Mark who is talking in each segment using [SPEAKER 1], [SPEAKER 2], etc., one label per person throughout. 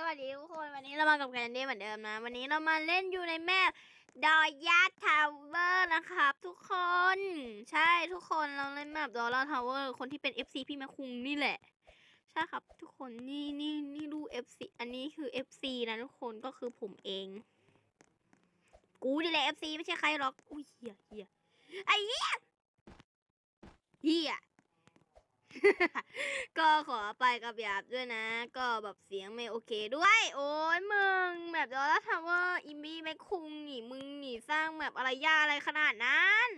[SPEAKER 1] สวัสดีทุกคนวันนี้เรามากับแคนดี้เหมือนเดิมนะ วันนี้เรามาเล่นอยู่ในแมปดอยยาทาวเวอร์นะครับ ทุกคน ใช่ทุกคนเราเล่นแมปดอยยาทาวเวอร์คนที่เป็น FC พี่แมคุงนี่แหละ ใช่ครับ ทุกคนนี่นี่นี่ดู FC อันนี้คือ FC นะทุกคนก็คือผมเอง กูนี่แหละ FC ไม่ใช่ใครหรอกอุ้ยเฮียเฮียไอ้เฮียเฮีย ก็ ขอไปกับหยาบด้วยนะ ก็แบบเสียงไม่โอเคด้วย โอ้ยมึงแบบเราแล้วทำว่าอิมบี้ไม่คุงหนีมึงหนีสร้างแบบอะไรยาอะไรขนาดนั้น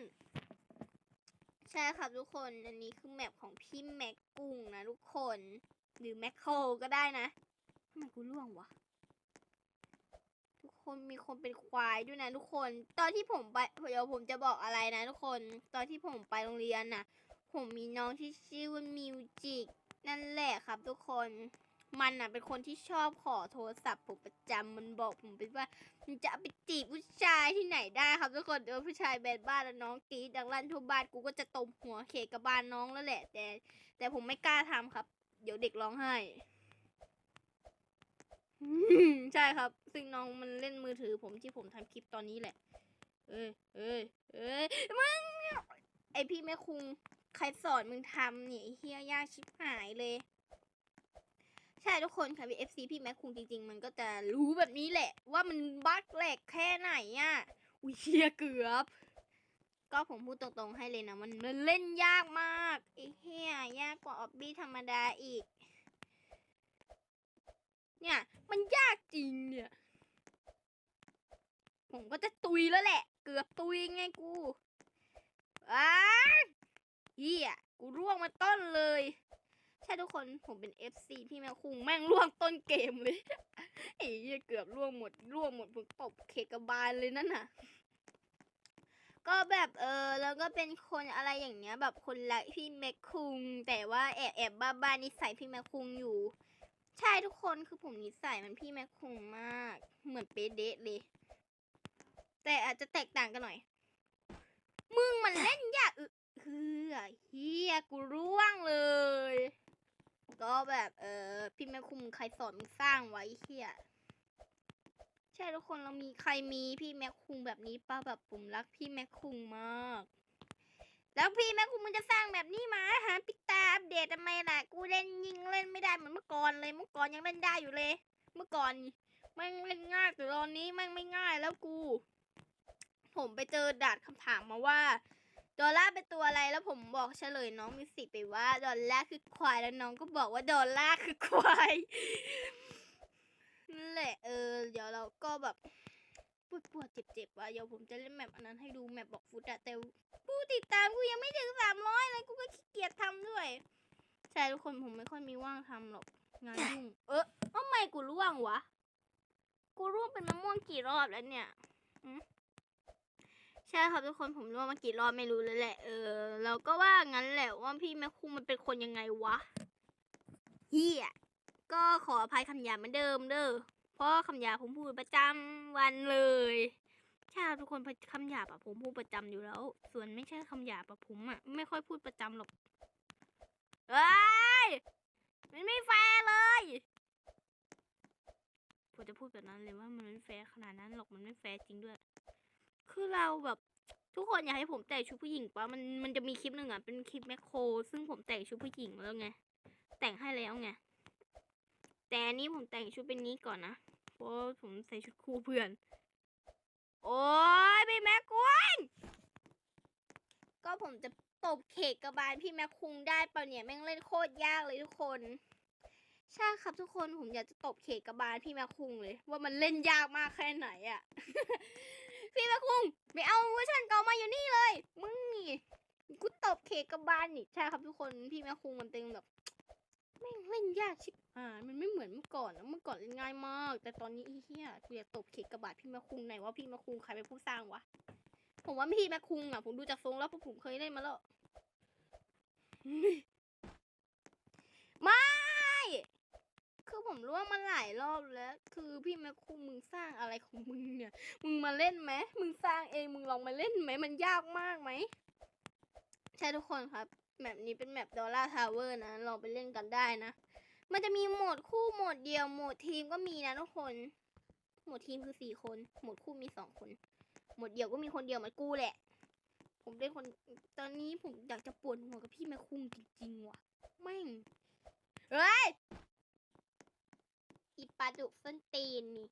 [SPEAKER 1] ใช่ครับทุกคนอันนี้คือแมปของพี่แม็กกุ้งนะทุกคน หรือแมคโคก็ได้นะทำไมกูล่วงวะทุกคนมีคนเป็นควายด้วยนะทุกคน ตอนที่ผมไปเดี๋ยวผมจะบอกอะไรนะทุกคน ตอนที่ผมไปโรงเรียนน่ะ ผมมีน้องที่ชื่อว่ามิวจิก นะครับ ทุกคนมันอะเป็นคนที่ชอบขอโทรศัพท์ผมประจำมันบอกผมเป็นว่ามันจะไปจีบผู้ชายที่ไหนได้ครับทุกคนเดี๋ยวผู้ชายแบนบ้านแล้วน้องกรีดดังลั่นทั่วบ้านกูก็จะตบหัวเขกกระบาลน้องแล้วแหละ แต่ แต่ผมไม่กล้าทำครับ เดี๋ยวเด็กร้องไห้ใช่ครับ ซึ่งน้องมันเล่นมือถือผมที่ผมทำคลิปตอนนี้แหละ เอ้ยเอ้ยเอ้ยมึงไอพี่แม่คุงใครสอนมึงทำเนี่ยเฮียยากชิบหายเลย ใช่ทุกคนค่ะ VFC พี่แม็กคุงจริง ๆ มันก็จะรู้แบบนี้แหละ ว่ามันบั๊กแหลกแค่ไหนอะอุ้ยเฮียเกือบ ก็ผมพูดตรงๆให้เลยนะ มันมันเล่นยากมากไอ้เฮียยากกว่าออบบี้ธรรมดาอีก เนี่ย มันยากจริงเนี่ย ผมก็จะตุยแล้วแหละ เกือบตุยไงกูอ้าเฮียกูร่วงมาต้นเลย ช่ทุกคนผมเป็น FC พี่แมวคุงแม่งร่วงต้นเกมเลยไอ้เหี้ยเกือบร่วงหมดร่วงหมดผมตบเขกะบาลเลยนั่นน่ะ ก็แบบเออแล้วก็เป็นคนอะไรอย่างเงี้ย แบบคนรักพี่แมคคุง แต่ว่าแอบแอบบ้าบ้านิสัยพี่แมคคุงอยู่ ใช่ทุกคนคือผมนิสัยมันพี่แมคคุงมาก เหมือนเป๊ะเดะเลย แต่อาจจะแตกต่างกันหน่อย มึงมันเล่นยากเฮือเฮียกูร่วงเลย ก็แบบเออพี่แม่คุมใครสอนมึงสร้างไว้เฮียใช่ทุกคนเรามีใครมีพี่แม่คุงแบบนี้ป้าแบบผมรักพี่แม่คุงมาก แล้วพี่แม่คุงมันจะสร้างแบบนี้มาฮะปิดตาอัปเดตทำไมล่ะกูเล่นยิงเล่นไม่ได้เหมือนเมื่อก่อนเลย เมื่อก่อนยังเล่นได้อยู่เลย เมื่อก่อนม่งเล่นง่ายแต่ตอนนี้ม่งไม่ง่ายแล้วกู ผมไปเจอดาดคำถามมาว่า ดอลล่าเป็นตัวอะไรแล้วผมบอกเฉลยน้องมิวสิกไปว่า ดอลล่าคือควายแล้วน้องก็บอกว่าดอลล่าคือควายนั่นแหละเออ เดี๋ยวเราก็แบบปวดปวดเจ็บๆว่ะเดี๋ยวผมจะเล่นแมปอันนั้นให้ดูแมปบอกฟุตอะแต่ผู้ติดตามกูยังไม่ถึงสามร้อยเลยกูก็ขี้เกียจทำด้วยใช่ทุกคนผมไม่ค่อยมีว่างทำหรอกงานยุ่งเออทำไมกูร่วงวะ กูร่วงเป็นมะม่วงกี่รอบแล้วเนี่ย ใช่ครับทุกคนผมร่วงมากี่รอบไม่รู้เลยแหละ เออ เราก็ว่างั้นแหละว่าพี่แม่คุงมันเป็นคนยังไงวะเฮียก็ขออภัยคำหยาบเหมือนเดิมเด้อเพราะคำหยาบผมพูดประจำวันเลยใช่ครับทุกคนคำหยาบอะผมพูดประจำอยู่แล้ว ส่วนไม่ใช่คำหยาบอะผมอะไม่ค่อยพูดประจำหรอกเอ้ยมันไม่แฟร์เลยผมจะพูดแบบนั้นเลยว่ามันไม่แฟร์ขนาดนั้นหรอกมันไม่แฟร์จริงด้วย คือเราแบบทุกคนอยากให้ผมแต่งชุดผู้หญิงปะมันมันจะมีคลิปหนึ่งอะเป็นคลิปแมคโคร ซึ่งผมแต่งชุดผู้หญิงแล้วไง แต่งให้แล้วไง แต่อันนี้ผมแต่งชุดเป็นนี้ก่อนนะ เพราะผมใส่ชุดคู่เพื่อน โอ้ยพี่แม็กวนก็ผมจะตบเขกกระบาลพี่แม็กคุงได้เปล่าเนี่ยแม่งเล่นโคตรยากเลยทุกคน ใช่ครับทุกคนผมอยากจะตบเขกกระบาลพี่แม็กคุงเลย ว่ามันเล่นยากมากแค่ไหนอะ พี่แมคุงไม่เอาเวอร์ชันเก่ามาอยู่นี่เลย มึงนี่กูตบเคกกระบาลนี่ใช่ครับทุกคนพี่แม่คุงมันเป็นแบบแม่งเล่นยากชิบหายมันไม่เหมือนเมื่อก่อนนะเมื่อก่อนเล่นง่ายมาก แต่ตอนนี้เฮียกูอยากตบเคกกระบาดพี่แม่คุงไหนว่าพี่แม่คุงใครเป็นผู้สร้างวะผมว่าพี่แม่คุงอะผมดูจากทรงแล้วเพราะผมเคยเล่นมาแล้ว ไม่ คือ ผมร่วงมาหลายรอบแล้ว คือพี่แม่คุงมึงสร้างอะไรของมึงเนี่ย มึงมาเล่นไหมมึงสร้างเองมึงลองมาเล่นไหมมันยากมากไหมใช่ทุกคนครับแมปนี้เป็นแมปดอลล่าทาวเวอร์นะลองไปเล่นกันได้นะ มันจะมีโหมดคู่โหมดเดียวโหมดทีมก็มีนะทุกคน โหมดทีมคือสี่คนโหมดคู่มีสองคนโหมดเดียวก็มีคนเดียวเหมือนกูแหละ ผมเป็นคนตอนนี้ผมอยากจะปวดหัวกับพี่แม่คุงจริงๆว่ะแม่งเฮ้ย ปลาดุกส้นตีนนี่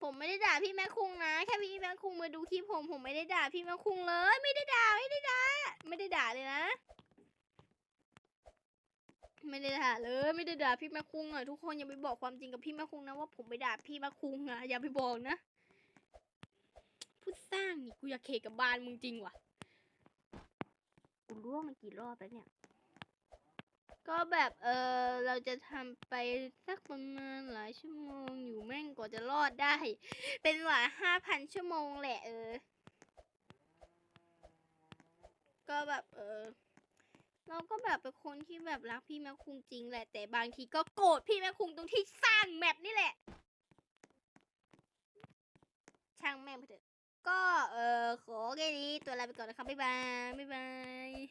[SPEAKER 1] ผมไม่ได้ด่าพี่แม่คุงนะ แค่พี่แม่คุงมาดูคลิปผมผมไม่ได้ด่าพี่แม่คุงเลย ไม่ได้ด่าไม่ได้ด่าไม่ได้ด่าเลยนะ ไม่ได้ด่าเลยไม่ได้ด่าพี่แม่คุงอะทุกคนอย่าไปบอกความจริงกับพี่แม่คุงนะว่าผมไปด่าพี่แม่คุงอะอย่าไปบอกนะพูดสร้างนี่กูอยากเคกับบ้านมึงจริงว่ะกูร่วงมากี่รอบแล้วเนี่ย ก็แบบเออเราจะทำไปสักประมาณหลายชั่วโมงอยู่แม่งกว่าจะรอดได้ เป็นหลายห้าพันชั่วโมงแหละเออ ก็แบบเออเราก็แบบเป็นคนที่แบบรักพี่แม่คุงจริงแหละ แต่บางทีก็โกรธพี่แม่คุงตรงที่สร้างแมปนี่แหละ ช่างแม่งไปเถอะ ก็เออขอแค่นี้ตัวลาไปก่อนนะครับบ๊ายบายบ๊ายบาย